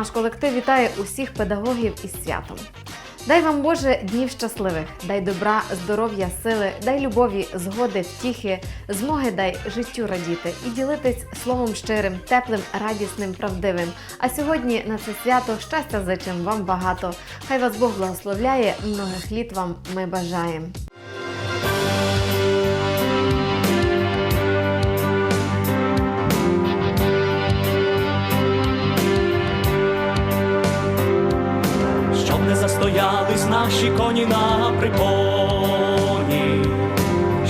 наш колектив вітає усіх педагогів із святом. Дай вам Боже днів щасливих, дай добра, здоров'я, сили, дай любові, згоди, втіхи, змоги дай життю радіти і ділитись словом щирим, теплим, радісним, правдивим. А сьогодні на це свято щастя зичим вам багато. Хай вас Бог благословляє, многих літ вам ми бажаємо. Не наші коні на припоні,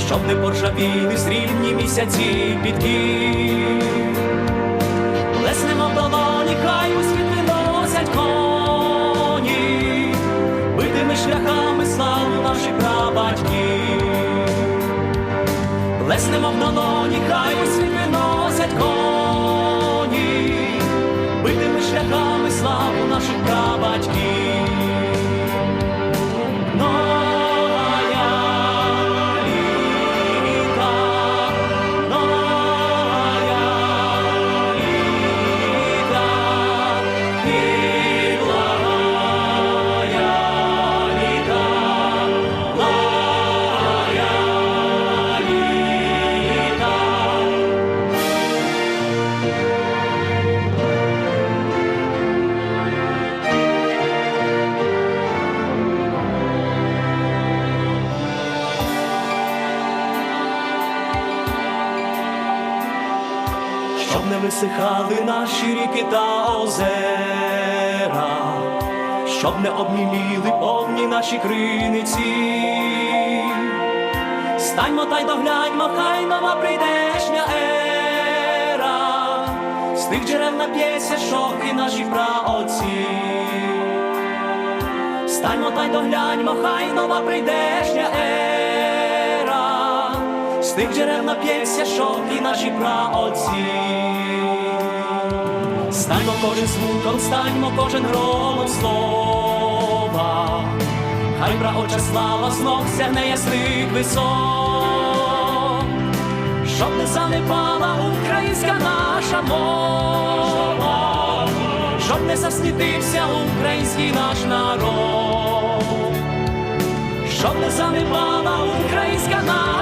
щоб не поржавіли срібні місяці підки. Леснемо в долоні, хай у світ виносять коні, битими шляхами славу наших прабатьків. Леснемо в долоні, хай у світ виносять коні, битими шляхами славу наших прабатьків. Не висихали наші ріки та озера, щоб не обміліли повні наші криниці. Станьмо та й догляньмо, хай нова прийдешня ера, з тих джерел нап'ється шовки наші праотці. Станьмо та й догляньмо, хай нова прийдешня ера, з тих джерел нап'ється шовки наші праотці. Станьмо кожен звуком, станьмо кожен громом слова, хай праоча слава знов сягне ясних висот, щоб не занепала українська наша мова, щоб не засвітився український наш народ, щоб не занепала українська наша